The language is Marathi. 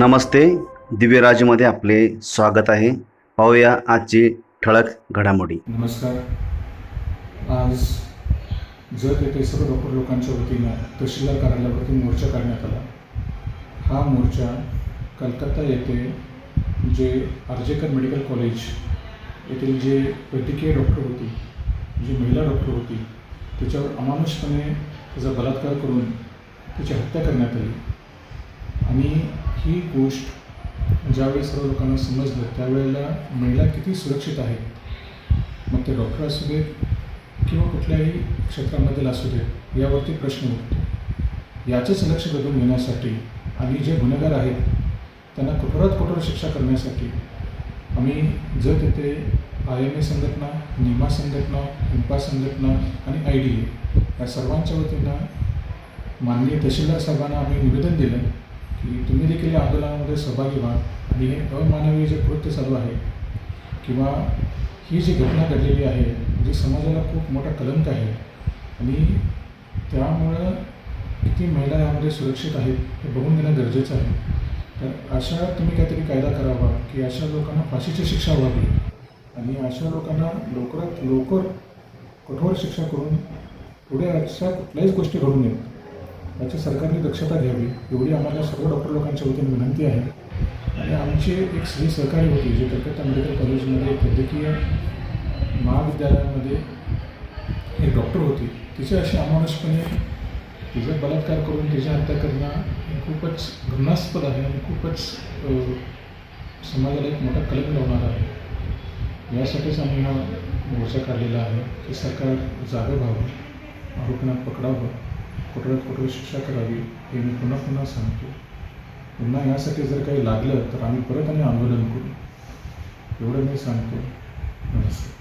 नमस्ते. दिव्यराजमध्ये आपले स्वागत आहे. पाहूया आजची ठळक घडामोडी. नमस्कार. आज जत येथे सर्व डॉक्टर लोकांच्या वतीनं तहसीलदार कार्यालयावरती मोर्चा काढण्यात आला. हा मोर्चा कलकत्ता येथे जे आर्जेकर मेडिकल कॉलेज येथील जे वैद्यकीय डॉक्टर होती जी महिला डॉक्टर होती त्याच्यावर अमानुषपणे त्याचा बलात्कार करून त्याची हत्या करण्यात आली. आणि ही गोष्ट ज्यावेळी सर्व लोकांना समजलं त्यावेळेला महिला किती सुरक्षित आहे? मग ते डॉक्टर असू देत किंवा कुठल्याही क्षेत्रामधील असू देत यावरती प्रश्न उठतो. याचंच लक्ष वेधून घेण्यासाठी आणि जे गुन्हेगार आहेत त्यांना कठोरात कठोर शिक्षा करण्यासाठी आम्ही जर तिथे आय एम ए संघटना निमा संघटना हिंपा संघटना आणि आय डी ए या सर्वांच्या वतीनं माननीय तहसीलदार साहेबांना आम्ही निवेदन दिलं. की तुम्ही देखील या आंदोलनामध्ये सहभागी व्हा. आणि हे अमानवीय जे कृत्य चालू आहे किंवा ही जी घटना घडलेली आहे जी समाजाला खूप मोठा कलंक आहे आणि त्यामुळं किती महिला यामध्ये सुरक्षित आहेत हे बघून घेणं गरजेचं आहे. तर अशा तुम्ही काहीतरी कायदा करावा की अशा लोकांना फाशीची शिक्षा व्हावी आणि अशा लोकांना लवकरात लवकर कठोर शिक्षा करून पुढे अशा कुठल्याच गोष्टी घडू नयेत. याची सरकारने दक्षता घ्यावी एवढी आम्हाला सर्व डॉक्टर लोकांच्या वतीने विनंती आहे. आणि आमची एक सही सहकारी होती जे कलकत्ता मेडिकल कॉलेजमध्ये वैद्यकीय महाविद्यालयामध्ये एक डॉक्टर होती. तिचे अशी अमानुषपणे तिचा बलात्कार करून तिची हत्या करणं हे खूपच घृणास्पद आहे आणि खूपच समाजाला एक मोठा कलंक लावणार आहे. यासाठीच आम्ही हा मोर्चा काढलेला आहे की सरकार जागं व्हावं आरोपींना पकडावं. कठोरात कठोर शिक्षा करावी हे मी पुन्हा पुन्हा सांगतो. पुन्हा यासाठी जर काही लागलं तर आम्ही परत आणि आंदोलन करू. एवढं मी सांगतो. नमस्कार.